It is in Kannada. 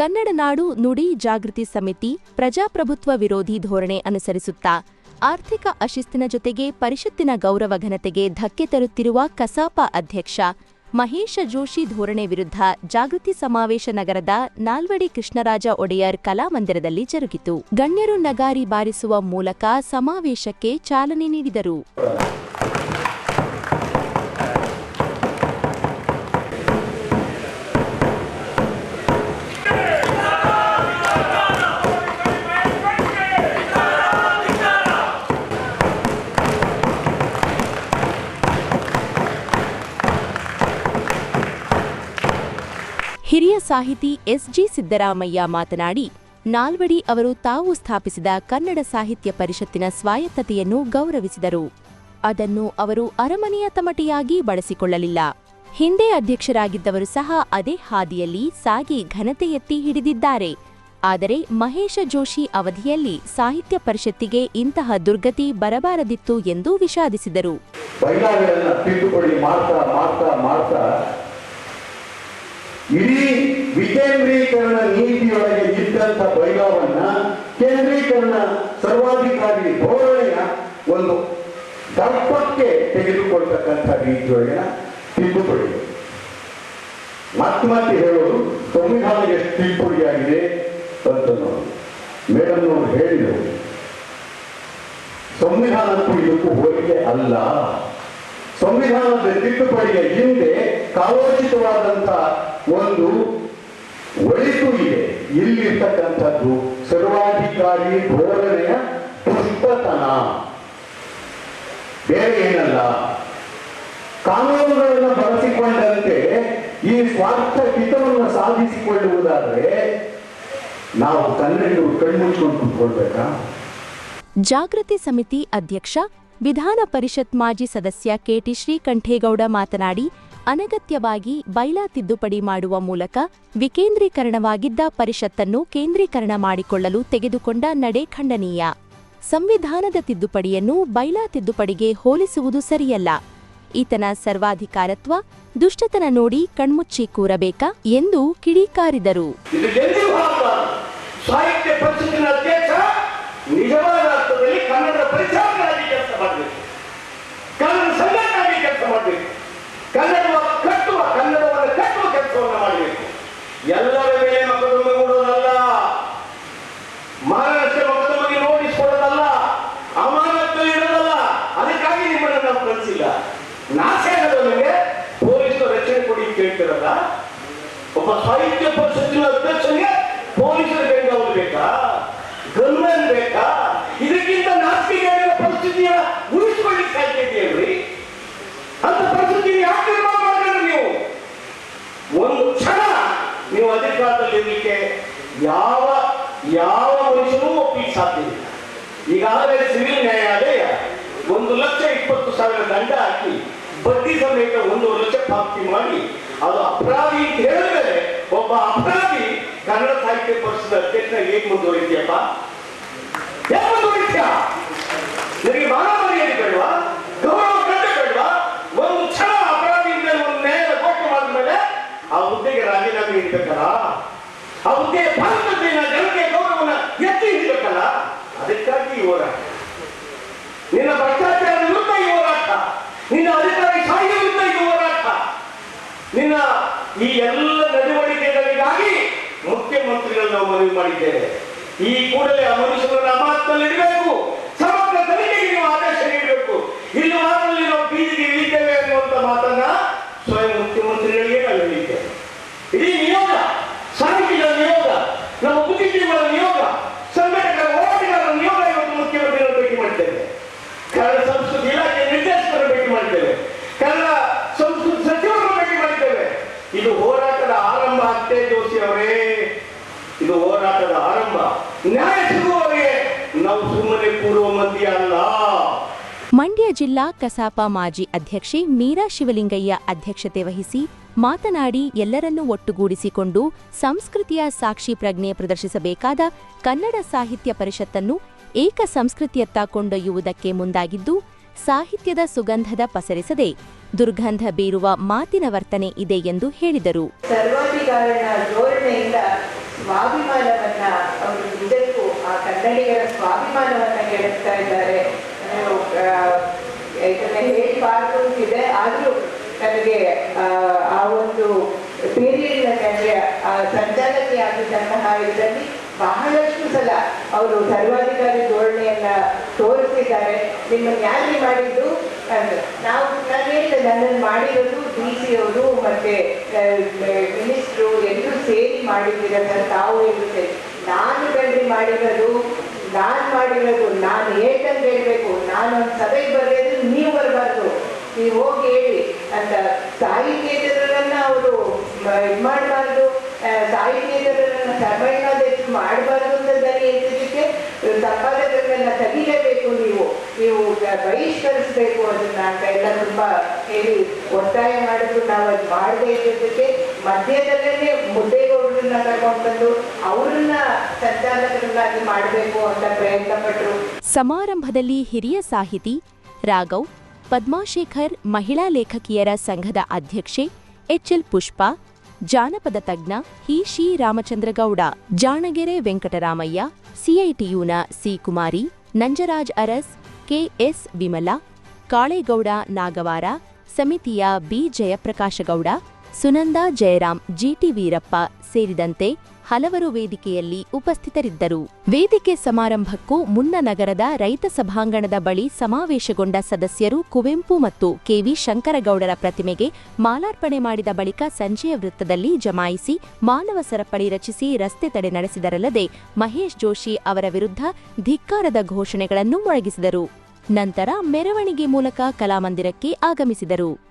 ಕನ್ನಡ ನಾಡು ನುಡಿ ಜಾಗೃತಿ ಸಮಿತಿ ಪ್ರಜಾಪ್ರಭುತ್ವ ವಿರೋಧಿ ಧೋರಣೆ ಅನುಸರಿಸುತ್ತಾ ಆರ್ಥಿಕ ಅಶಿಸ್ತಿನ ಜೊತೆಗೆ ಪರಿಷತ್ತಿನ ಗೌರವ ಘನತೆಗೆ ಧಕ್ಕೆ ತರುತ್ತಿರುವ ಕಸಾಪ ಅಧ್ಯಕ್ಷ ಮಹೇಶ ಜೋಶಿ ಧೋರಣೆ ವಿರುದ್ಧ ಜಾಗೃತಿ ಸಮಾವೇಶ ನಗರದ ನಾಲ್ವಡಿ ಕೃಷ್ಣರಾಜ ಒಡೆಯರ್ ಕಲಾಮಂದಿರದಲ್ಲಿ ಜರುಗಿತು. ಗಣ್ಯರು ನಗಾರಿ ಬಾರಿಸುವ ಮೂಲಕ ಸಮಾವೇಶಕ್ಕೆ ಚಾಲನೆ ನೀಡಿದರು. ಹಿರಿಯ ಸಾಹಿತಿ ಎಸ್ಜಿ ಸಿದ್ದರಾಮಯ್ಯ ಮಾತನಾಡಿ, ನಾಲ್ವಡಿ ಅವರು ತಾವು ಸ್ಥಾಪಿಸಿದ ಕನ್ನಡ ಸಾಹಿತ್ಯ ಪರಿಷತ್ತಿನ ಸ್ವಾಯತ್ತತೆಯನ್ನು ಗೌರವಿಸಿದರು. ಅದನ್ನು ಅವರು ಅರಮನೆಯ ತಮಟೆಯಾಗಿ ಬಳಸಿಕೊಳ್ಳಲಿಲ್ಲ. ಹಿಂದೆ ಅಧ್ಯಕ್ಷರಾಗಿದ್ದವರು ಸಹ ಅದೇ ಹಾದಿಯಲ್ಲಿ ಸಾಗಿ ಘನತೆ ಎತ್ತಿ ಹಿಡಿದಿದ್ದಾರೆ. ಆದರೆ ಮಹೇಶ ಜೋಶಿ ಅವಧಿಯಲ್ಲಿ ಸಾಹಿತ್ಯ ಪರಿಷತ್ತಿಗೆ ಇಂತಹ ದುರ್ಗತಿ ಬರಬಾರದಿತ್ತು ಎಂದು ವಿಷಾದಿಸಿದರು. ಇಡೀ ವಿಕೇಂದ್ರೀಕರಣ ನೀತಿಯೊಳಗೆ ಇದ್ದಂತ ವೈಭವನ್ನ ಕೇಂದ್ರೀಕರಣ ಸರ್ವಾಧಿಕಾರಿ ಧೋರಣೆಯ ಒಂದು ದರ್ಪಕ್ಕೆ ತೆಗೆದುಕೊಳ್ತಕ್ಕಂಥ ರೀತಿಯೊಳಗಿನ ತಿದ್ದುಪಡಿ. ಮತ್ತೆ ಮತ್ತೆ ಹೇಳೋದು ಸಂವಿಧಾನ ಎಷ್ಟು ತಿದ್ದುಪಡಿಯಾಗಿದೆ ಅಂತ ನೋಡಿ. ಮೇಡಮ್ ಅವರು ಹೇಳಿದರು. ಸಂವಿಧಾನಕ್ಕೂ ಇದಕ್ಕೂ ಹೋಲಿಕೆ ಅಲ್ಲ. ಸಂವಿಧಾನದ ತಿದ್ದುಪಡಿಯ ಹಿಂದೆ ಕಾಲೋಚಿತವಾದಂತ ಒಂದು ಒಳಿತು ಇದೆ. ಇಲ್ಲಿರ್ತಕ್ಕಂಥದ್ದು ಸರ್ವಾಧಿಕಾರಿ ಧೋರಣೆಯ ಪುಷ್ಪತನ. ಬೇರೆ ಏನಲ್ಲ. ಕಾನೂನುಗಳನ್ನು ಬಳಸಿಕೊಂಡಂತೆ ಈ ಸ್ವಾರ್ಥ ಹಿತವನ್ನು ಸಾಧಿಸಿಕೊಳ್ಳುವುದಾದರೆ ನಾವು ಕನ್ನಡಿಗರು ಕಣ್ಮುಚ್ಕೊಂಡು ಕೂತ್ಕೊಳ್ಬೇಕಾ? ಜಾಗೃತಿ ಸಮಿತಿ ಅಧ್ಯಕ್ಷ ವಿಧಾನ ಪರಿಷತ್ ಮಾಜಿ ಸದಸ್ಯ ಕೆಟಿ ಶ್ರೀಕಂಠೇಗೌಡ ಮಾತನಾಡಿ, ಅನಗತ್ಯವಾಗಿ ಬೈಲಾ ತಿದ್ದುಪಡಿ ಮಾಡುವ ಮೂಲಕ ವಿಕೇಂದ್ರೀಕರಣವಾಗಿದ್ದ ಪರಿಷತ್ತನ್ನು ಕೇಂದ್ರೀಕರಣ ಮಾಡಿಕೊಳ್ಳಲು ತೆಗೆದುಕೊಂಡ ನಡೆ ಖಂಡನೀಯ. ಸಂವಿಧಾನದ ತಿದ್ದುಪಡಿಯನ್ನು ಬೈಲಾ ತಿದ್ದುಪಡಿಗೆ ಹೋಲಿಸುವುದು ಸರಿಯಲ್ಲ. ಈತನ ಸರ್ವಾಧಿಕಾರತ್ವ, ದುಷ್ಟತನ ನೋಡಿ ಕಣ್ಮುಚ್ಚಿ ಕೂರಬೇಕಾ ಎಂದು ಕಿಡಿಕಾರಿದರು. ನಿಜವಾದ ಅರ್ಥದಲ್ಲಿ ಕನ್ನಡ ಪರಿಚಾರಕರಾಗಿ ಕೆಲಸ ಮಾಡಬೇಕು. ಕನ್ನಡ ಸಂಘಟನಾಗಿ ಕೆಲಸ ಮಾಡಬೇಕು. ಕನ್ನಡವನ್ನು ಕಟ್ಟುವ ಕನ್ನಡವನ್ನು ಕಟ್ಟುವ ಕೆಲಸವನ್ನು ಮಾಡಬೇಕು. ಎಲ್ಲರ ಮೇಲೆ ಮಕ್ಕಳನ್ನು ಹೂಡೋದಲ್ಲ ಮಹಾರಾಷ್ಟ್ರ ಮಕ್ಕಳಿಗೆ ನೋಡಿಸಿಕೊಳ್ಳೋದಲ್ಲ ಅಮಾನತ್ತು ಇರೋದಲ್ಲ ಅದಕ್ಕಾಗಿ ನಿಮ್ಮನ್ನು ನಾವು ಕಳಿಸಿಲ್ಲ ನಾಸೆ ಆಗೋದವನಿಗೆ ಪೊಲೀಸರು ರಕ್ಷಣೆ ಕೊಡಿ ಅಂತ ಕೇಳ್ತಿರಲ್ಲ ಒಬ್ಬ ಸಾಹಿತ್ಯ ಪರಿಷತ್ತಿನ ಅಧ್ಯಕ್ಷನಿಗೆ ಪೊಲೀಸರ ಬೆಂಗಾವಲು ಬೇಕಾ? ನೀವು ಅಧಿಕಾರದಲ್ಲಿ ಇರಲಿಕ್ಕೆ ಯಾವ ಯಾವ ಮನುಷ್ಯನೂ ಒಪ್ಪಿಗೆ ಸಾಧ್ಯ ಇಲ್ಲ. ಈಗಾಗಲೇ ಸಿವಿಲ್ ನ್ಯಾಯಾಲಯ ಒಂದು ಲಕ್ಷ ಇಪ್ಪತ್ತು ಸಾವಿರ ದಂಡ ಹಾಕಿ ಬಡ್ಡಿ ಸಮೇತ ಒಂದೂವರೆ ಲಕ್ಷ ಪಾವತಿ ಮಾಡಿ, ಅದು ಅಪರಾಧಿ ಅಂತ ಹೇಳಿದ್ರೆ ಒಬ್ಬ ಅಪರಾಧಿ ಕನ್ನಡ ಸಾಹಿತ್ಯ ಪರಿಷತ್ ಅಧ್ಯಕ್ಷ ಹೇಗೆ ಮುಂದುವರಿತೀಯಪ್ಪ? ಹೇಗೆ ಮುಂದುವರಿತೀಯ? ನಿನಗೆ ಮಾನವ ಮರ್ಯಾದೆ ಬೇಡವಾ? ಗೌರವ ಕಂಡೆ ಬೇಡವಾ ಒಂದು ಕ್ಷಣ ಅಪರಾಧಿಯಿಂದ ಒಂದು ನ್ಯಾಯದ ಘೋಷಣೆ ಮಾಡಿದ್ಮೇಲೆ ಆ ಹುದ್ದೆಗೆ ಆ ಹುದ್ದೆಯ ಭಾರತದಲ್ಲಿನ ಜನತೆಯ ಗೌರವನ ಎತ್ತಿ ಹಿಡಿಬೇಕಲ್ಲ? ಅದಕ್ಕಾಗಿ ಈ ಹೋರಾಟ. ನಿನ್ನ ಭ್ರಷ್ಟಾಚಾರ ವಿರುದ್ಧ ಈ ಹೋರಾಟ. ನಿನ್ನ ಅಧಿಕಾರಿ ಶಾಹಿ ವಿರುದ್ಧ ಈ ಹೋರಾಟ. ನಿನ್ನ ಈ ಎಲ್ಲ ನಡವಳಿಕೆಗಳಿಗಾಗಿ ಮುಖ್ಯಮಂತ್ರಿಗಳು ನಾವು ಮನವಿ ಮಾಡಿದ್ದೇವೆ. ಈ ಕೂಡಲೇ ಆ ಮನುಷ್ಯರನ್ನ ಇರಬೇಕು ಸಮಗ್ರ ತನಿಖೆಗೆ ನ್ಯಾಯ ಸಿಗುವವರಿಗೆ ನಾವು ಸುಮ್ಮನೆ ಕೂರುವ ಮಂದಿ ಅಲ್ಲ. ಮಂಡ್ಯ ಜಿಲ್ಲಾ ಕಸಾಪ ಮಾಜಿ ಅಧ್ಯಕ್ಷೆ ಮೀರಾ ಶಿವಲಿಂಗಯ್ಯ ಅಧ್ಯಕ್ಷತೆ ವಹಿಸಿ ಮಾತನಾಡಿ ಎಲ್ಲರನ್ನೂ ಒಟ್ಟುಗೂಡಿಸಿಕೊಂಡು ಸಂಸ್ಕೃತಿಯ ಸಾಕ್ಷಿ ಪ್ರಜ್ಞೆ ಪ್ರದರ್ಶಿಸಬೇಕಾದ ಕನ್ನಡ ಸಾಹಿತ್ಯ ಪರಿಷತ್ತನ್ನು ಏಕ ಸಂಸ್ಕೃತಿಯತ್ತ ಕೊಂಡೊಯ್ಯುವುದಕ್ಕೆ ಮುಂದಾಗಿದ್ದು ಸಾಹಿತ್ಯದ ಸುಗಂಧದ ಪಸರಿಸದೆ ದುರ್ಗಂಧ ಬೀರುವ ಮಾತಿನ ವರ್ತನೆ ಇದೆ ಎಂದು ಹೇಳಿದರು. ಸ್ವಾಭಿಮಾನವನ್ನ ಅವರು ನಿಜಕ್ಕೂ ಆ ಕನ್ನಡಿಗರ ಸ್ವಾಭಿಮಾನವನ್ನ ಕೆಡಿಸ್ತಾ ಇದ್ದಾರೆ ಇದನ್ನ ಹೇಳಬಾರ್ದು ಅಂತಿದೆ ಆದ್ರೂ ನನಗೆ ಆ, ಒಂದು ಪೀರಿಯಡ್ ನನಗೆ ಸಂಚಾಲಕಿ ಆಗಿದ್ದಂತಹ ಇದರಲ್ಲಿ ಬಹಳಷ್ಟು ಸಲ ಅವರು ಸರ್ವಾಧಿಕಾರಿ ಧೋರಣೆಯನ್ನ ತೋರಿಸಿದ್ದಾರೆ. ನಿಮ್ಮನ್ನು ಯಾರಿ ಮಾಡಿದ್ದು? ಅಂದ್ರೆ ನಾವು ನಾನು ನನ್ನನ್ನು ಮಾಡಿರೋದು ಡಿ ಸಿ ಅವರು ಮತ್ತೆ ಸೇರಿ ಮಾಡಿದ್ದೀರ ಸರ್ ತಾವು ಇರುತ್ತೆ ನಾನು ಕಲ್ರಿ ಮಾಡಿರೋದು, ನಾನು ಮಾಡಿರೋದು, ನಾನು ಹೇಳ್ತಂಗೆ ಹೇಳ್ಬೇಕು, ನಾನು ಒಂದು ಸಭೆಗೆ ಬರಬೇಕು ನೀವು ಬರಬಾರ್ದು. ನೀವು ಹೋಗಿ ಹೇಳಿ ಅಂತ ಸಾಹಿತ್ಯೇತರರನ್ನ ಅವರು ಇದು ಮಾಡಬಾರ್ದು. ಸಾಹಿತ್ಯೇತರರನ್ನ ಸರ್ವೈನಾದ ಮಾಡಬಾರ್ದು ಅಂತ ದನಿ ಎತ್ತಿದ್ದಕ್ಕೆ ಸಂಪಾದಕರನ್ನ ತೆಗಿಲೇಬೇಕು ನೀವು. ನೀವು ಬಹಿಷ್ಕರಿಸಬೇಕು ಅದನ್ನ ಅಂತ ಎಲ್ಲ ತುಂಬಾ ಹೇಳಿ ಒತ್ತಾಯ ಮಾಡಿದ್ರು. ನಾವು ಅದು ಮಾಡದೇ ಇದ್ದಕ್ಕೆ ಮಧ್ಯದಲ್ಲೇ ಮುದ್ದೇಗೌಡರನ್ನ ಕರ್ಕೊಂಡು ಅವರನ್ನ ಸಂಚಾಲಕರನ್ನಾಗಿ ಮಾಡಬೇಕು ಅಂತ ಪ್ರಯತ್ನ ಪಟ್ಟರು ಸಮಾರಂಭದಲ್ಲಿ ಹಿರಿಯ ಸಾಹಿತಿ ರಾಘವ್, ಪದ್ಮಾಶೇಖರ್ ಮಹಿಳಾ ಲೇಖಕಿಯರ ಸಂಘದ ಅಧ್ಯಕ್ಷೆ ಎಚ್ಎಲ್ ಪುಷ್ಪ, ಜಾನಪದ ತಜ್ಞ ಹಿ ಶಿ ರಾಮಚಂದ್ರಗೌಡ, ಜಾಣಗೆರೆ ವೆಂಕಟರಾಮಯ್ಯ ಸಿಐಟಿಯುನ ಸಿ ಕುಮಾರಿ, ನಂಜರಾಜ್ ಅರಸ್ ಕೆಎಸ್ ವಿಮಲಾ, ಕಾಳೇಗೌಡ ನಾಗವಾರ, ಸಮಿತಿಯ ಬಿ ಜಯಪ್ರಕಾಶಗೌಡ ಸುನಂದಾ ಜಯರಾಮ್ ಜಿಟಿ ವೀರಪ್ಪ ಸೇರಿದಂತೆ ಹಲವರು ವೇದಿಕೆಯಲ್ಲಿ ಉಪಸ್ಥಿತರಿದ್ದರು. ವೇದಿಕೆ ಸಮಾರಂಭಕ್ಕೂ ಮುನ್ನ ನಗರದ ರೈತ ಸಭಾಂಗಣದ ಬಳಿ ಸಮಾವೇಶಗೊಂಡ ಸದಸ್ಯರು ಕುವೆಂಪು ಮತ್ತು ಕೆವಿ ಶಂಕರಗೌಡರ ಪ್ರತಿಮೆಗೆ ಮಾಲಾರ್ಪಣೆ ಮಾಡಿದ ಬಳಿಕ ಸಂಜೆಯ ವೃತ್ತದಲ್ಲಿ ಜಮಾಯಿಸಿ ಮಾನವ ಸರಪಳಿ ರಚಿಸಿ ರಸ್ತೆ ತಡೆ ನಡೆಸಿದರಲ್ಲದೆ ಮಹೇಶ್ ಜೋಶಿ ಅವರ ವಿರುದ್ಧ ಧಿಕ್ಕಾರದ ಘೋಷಣೆಗಳನ್ನು ಮೊಳಗಿಸಿದರು. ನಂತರ ಮೆರವಣಿಗೆ ಮೂಲಕ ಕಲಾಮಂದಿರಕ್ಕೆ ಆಗಮಿಸಿದರು.